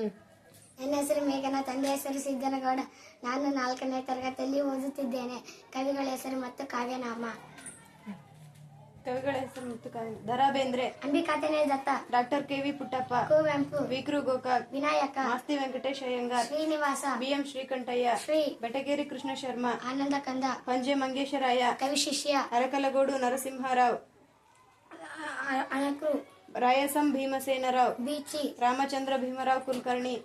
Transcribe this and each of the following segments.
ನನ್ನ ಹೆಸರು ಮೇಘನ ತಂದೆ ಹೆಸರು ಸಿದ್ದನಗೌಡ. ನಾನು ನಾಲ್ಕನೇ ತರಗತಿಯಲ್ಲಿ ಓದುತ್ತಿದ್ದೇನೆ. ಕವಿಗಳ ಹೆಸರು ಮತ್ತು ಕಾವ್ಯನಾಮ. ಕವಿಗಳ ಹೆಸರು ಮತ್ತು ಕಾವ್ಯ Dara Bendre Ambikatanaya Datta. Doctor K V Puttappa. Kuvempu. Vikru Gokak. Vinayaka. ಆಸ್ತಿ Venkatesh Iyengar. Srinivasa. B M Srikantaiah. Shri Betageri Krishna Sharma. Ananda Kanda. Panje Mangesharaya. Kavi Shishya. Arakalagodu Narasimharao. ಅ- Anakru Rayasam Bhimsenrao Beechi Ramachandra Bhimrao Kulkarni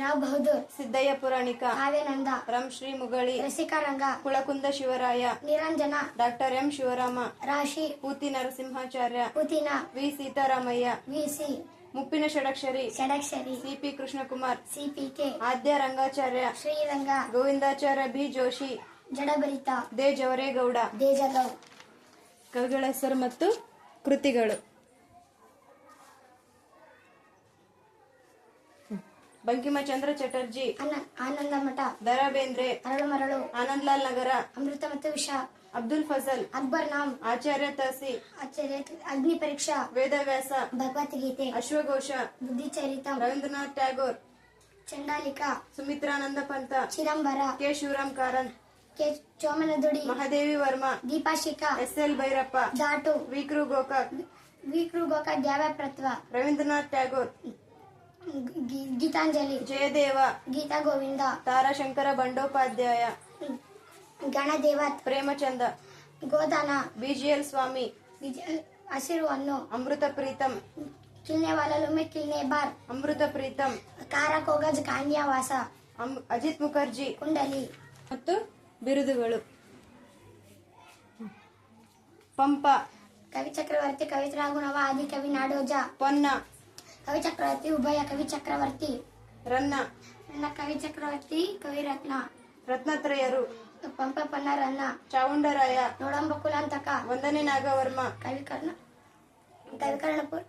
Rao Bahaddur Siddaiah Puranika Kavyananda Ram Shri Mugali Rasikaranga Kulkunda Shivaraya Niranjana doctor M Shivaram Rashi Puti Narasimhacharya Putina V Seetharamaiah Visi Muppina Shadakshari Shadakshari CP Krishnakumar CPK Adya Rangacharya Sriranga Govindacharya B Joshi Jadabharata De Javaregowda. Dejagou ಕವಿಗಳ ಹೆಸರು ಮತ್ತು ಕೃತಿಗಳು. ಬಂಕಿಮಚಂದ್ರ ಚಟರ್ಜಿ ಅನ- ಆನಂದ ಮಠ ದರಾ ಬೇಂದ್ರೆ ಅರಳು ಮರಳು ಆನಂದ್ಲಾಲ್ ನಗರ ಅಮೃತ ಮತ್ತು ವಿಷ ಅಬ್ದುಲ್ ಫಜಲ್ ಅಕ್ಬರ್ ನಾಮ್ ಆಚಾರ್ಯ ತಹಸಿ ಆಚಾರ್ಯ ಅಗ್ನಿ ಪರೀಕ್ಷಾ Vedavyasa Bhagavad Gita ಅಶ್ವಘೋಷ ಬುದ್ಧಿಚರಿತಂ Ravindranath Tagore ಚಂಡಾಲಿಕ ಸುಮಿತ್ರಾನಂದ Pant Chidambara K Shivaram Karanth K Chomana Dudi Mahadevi Verma ದೀಪಾಶಿಕ S L Bhyrappa Daatu ವಿಕ್ರು Gokak ವಿಕ್ರು ಗೋಕ ದ್ಯಾವ್ಯಪ್ರತ್ವ Rabindranath Tagore ಗಿ- Gitanjali Jayadeva Gita Govinda Tarashankar Bandopadhyay Ganadevata Premchand Godan BGL Swamy Hasiru Hannu Amrita Pritam ಕಿಲ್ನೆ ವಾಲಲುಮೆ ಕಿಲ್ನೆ ಬಾರ್ ಅಮೃತ ಪ್ರೀತಂ ಕಾರ ಕೋಗಜ್ ಕಾನ್ಯಾವಾಸ ಅಜಿತ್ ಮುಖರ್ಜಿ ಕುಂಡಲಿ ಮತ್ತು ಬಿರುದುಗಳು. ಪಂಪ ಕವಿ ಚಕ್ರವರ್ತಿ ಕವಿತ್ರಾಗುಣವ ಆದಿ ಕವಿ ನಾಡೋಜ ಪೊನ್ನ ಕವಿ ಚಕ್ರವರ್ತಿ ಉಭಯ ಕವಿ ಚಕ್ರವರ್ತಿ ರನ್ನ ನನ್ನ ಕವಿ ಚಕ್ರವರ್ತಿ ಕವಿ ರತ್ನ ರತ್ನತ್ರಯರು. ಪಂಪ ಪನ್ನರನ್ನ ಚಾವುಂಡರಾಯ ನೋಡಂಬ ಕುಲಾಂತಕ ಒಂದನೇ ನಾಗವರ್ಮ. ಕವಿ ಕರ್ಣ ಕವಿ ಕರ್ಣಪುರ್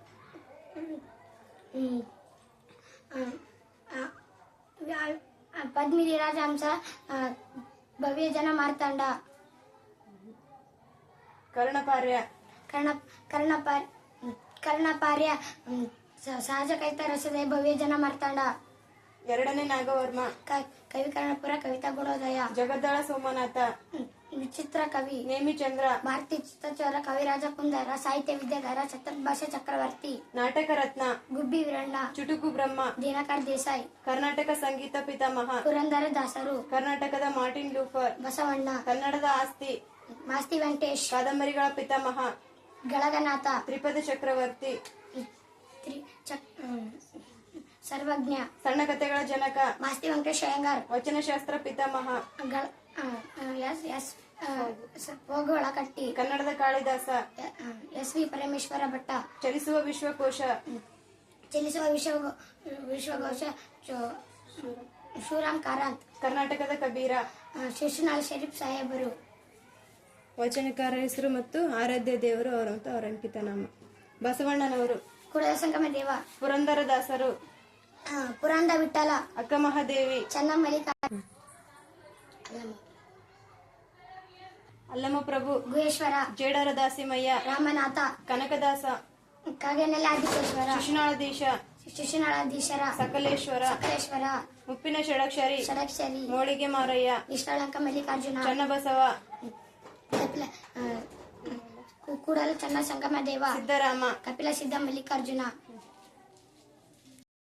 ಹ್ಮ್. ಆ, ಆ, ವ್ಯಾ- ಆ, ಪದ್ಮಿನಿ ರಾಜಹಂಸ ಭವ್ಯ ಜನ ಮಾರ್ತಾಂಡ. ಕರ್ಣಪಾರ್ಯ. ಕರ್ಣ ಕರ್ಣಪ ಕರ್ಣಪಾರ್ಯ ಸ- ಸಹಜ ಕೈತ ರಸದೆ ಭವ್ಯ ಜನ ಮಾರ್ತಾಂಡ. ಎರಡನೇ ನಾಗವರ್ಮ. ಕವಿಕರಣಪುರ ಕವಿ ಕರ್ಣಪುರ ಕವಿತಾ ಗುಣೋದಯ ಜಗದ್ದಾಳ ಸೋಮನಾಥ. ವಿಚಿತ್ರ ಕವಿ. ನೇಮಿಚಂದ್ರ ಭಾರತಿ ಚಿತ್ತಚೋರ ಕವಿರಾಜ ಕುಂದರ ಸಾಹಿತ್ಯ ವಿದ್ಯಾಗಾರ ಚತುರ್ಭಾಷೆ ಚಕ್ರವರ್ತಿ. ನಾಟಕ ರತ್ನ. ಗುಬ್ಬಿ ವೀರಣ್ಣ. ಚುಟುಕು ಬ್ರಹ್ಮ. ದಿನಕರ್ ದೇಸಾಯಿ. ಕರ್ನಾಟಕ ಸಂಗೀತ ಪಿತಾಮಹ. ಪುರಂದರ ದಾಸರು. ಕರ್ನಾಟಕದ ಮಾರ್ಟಿನ್ ಲೂಫರ್ ಬಸವಣ್ಣ. ಕನ್ನಡದ ಆಸ್ತಿ. ಮಾಸ್ತಿ ವೆಂಕಟೇಶ್. ಕಾದಂಬರಿಗಳ ಪಿತಾಮಹ. ಗಳಗನಾಥ. ತ್ರಿಪದ ಚಕ್ರವರ್ತಿ. ತ್ರಿ- ಚಕ್- ಸರ್ವಜ್ಞ. ಸಣ್ಣ ಕಥೆಗಳ ಜನಕ. ಮಾಸ್ತಿ ವೆಂಕಟೇಶ್ ಅಯ್ಯಂಗಾರ್ ವಚನಶಾಸ್ತ್ರ ಪಿತಾಮಹ. ಗಳ ಎಸ್ ಎಸ್ ಹೋಗುವಳ ಕಟ್ಟಿ. ಕನ್ನಡದ Kalidasa. S V Parameshwara Bhatta. ಚಲಿಸುವ ವಿಶ್ವಕೋಶ. ಚಲಿಸುವ ವಿಶ್ವ ವಿಶ್ವಕೋಶ ಶಿವರಾಮ್ ಕಾರಂತ್. ಕರ್ನಾಟಕದ ಕಬೀರ. ಶಿಶುನಾಳ್ ಶರೀಫ್ ಸಾಹೇಬರು. ವಚನಕಾರ ಹೆಸರು ಮತ್ತು ಆರಾಧ್ಯ ದೇವರು ಅವರಂತ ಅವರ ಅಂಕಿತ ನಾಮ. ಬಸವಣ್ಣನವರು. ಕುಡಲ ಸಂಗಮ ದೇವ ಪುರಂದರದಾಸರು ಪುರಾಂದ ವಿಠಲ. ಅಕ್ಕಮಹಾದೇವಿ. ಅಲ್ಲಮ ಪ್ರಭು ಗುಹೇಶ್ವರ. ಜೇಡರ ದಾಸಿಮಯ್ಯ ರಾಮನಾಥ. ಕನಕದಾಸ. ಕಾಗೇನಲ್ಲ ಆದಿಕೇಶ್ವರ ಶಿಶುನಾಳದೀಶ ಶಿಶುನಾಳಧೀಶರ ಸಕಲೇಶ್ವರ. ಸಕಲೇಶ್ವರ. ಮುಪ್ಪಿನ ಷಡಕ್ಷರಿ. ಷಡಕ್ಷರಿ. ಮೋಳಿಗೆ ಮಾರಯ್ಯ ಇಷ್ಟಾಳಂಕ ಮಲ್ಲಿಕಾರ್ಜುನ. ಚನ್ನಬಸವ. ಕಪಿಲ ಆ, ಕು- ಕೂಡಲ ಚನ್ನ ಸಂಗಮ ದೇವ